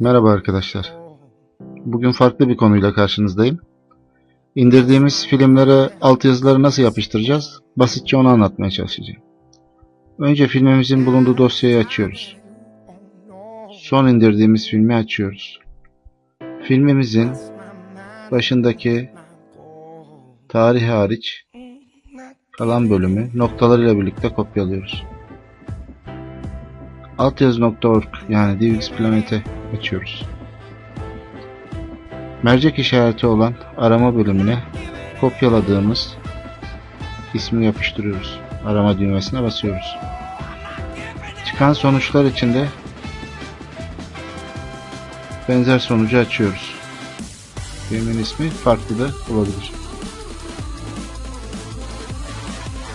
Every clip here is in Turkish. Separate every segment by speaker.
Speaker 1: Merhaba arkadaşlar. Bugün farklı bir konuyla karşınızdayım. İndirdiğimiz filmlere altyazıları nasıl yapıştıracağız? Basitçe onu anlatmaya çalışacağım. Önce filmimizin bulunduğu dosyayı açıyoruz. Son indirdiğimiz filmi açıyoruz. Filmimizin başındaki tarih hariç kalan bölümü noktalarıyla birlikte kopyalıyoruz. Altyazı.org yani DivX Planet'e açıyoruz. Mercek işareti olan arama bölümüne kopyaladığımız ismi yapıştırıyoruz. Arama düğmesine basıyoruz. Çıkan sonuçlar içinde benzer sonucu açıyoruz. Filmin ismi farklı da olabilir.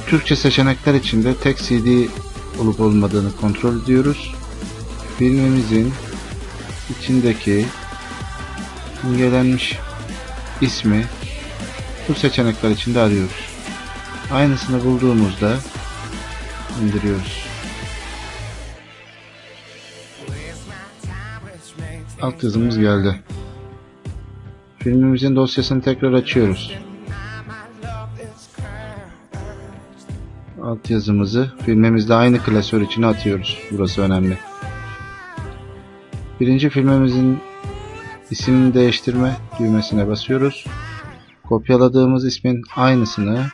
Speaker 1: Türkçe seçenekler içinde tek CD olup olmadığını kontrol ediyoruz. Filmimizin içindeki imgelenmiş ismi bu seçenekler içinde arıyoruz. Aynısını bulduğumuzda indiriyoruz. Alt yazımız geldi. Filmimizin dosyasını tekrar açıyoruz. Alt yazımızı filmimizde aynı klasör içine atıyoruz. Burası önemli. Birinci filmimizin isimini değiştirme düğmesine basıyoruz. Kopyaladığımız ismin aynısını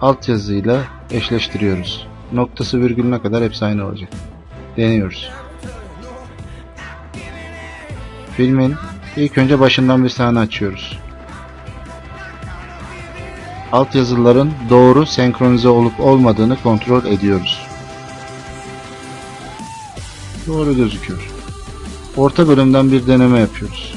Speaker 1: alt yazıyla eşleştiriyoruz. Noktası virgülüne kadar hepsi aynı olacak. Deniyoruz. Filmin ilk önce başından bir sahne açıyoruz. Alt yazıların doğru senkronize olup olmadığını kontrol ediyoruz. Doğru gözüküyor. Orta bölümden bir deneme yapıyoruz.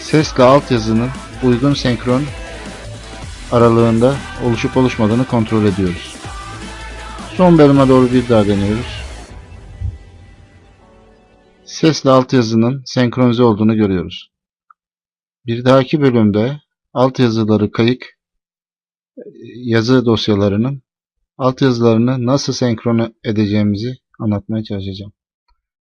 Speaker 1: Sesle altyazının uygun senkron aralığında oluşup oluşmadığını kontrol ediyoruz. Son bölüme doğru bir daha deniyoruz. Sesle altyazının senkronize olduğunu görüyoruz. Bir dahaki bölümde altyazıları kayık yazı dosyalarının altyazılarını nasıl senkrone edeceğimizi anlatmaya çalışacağım.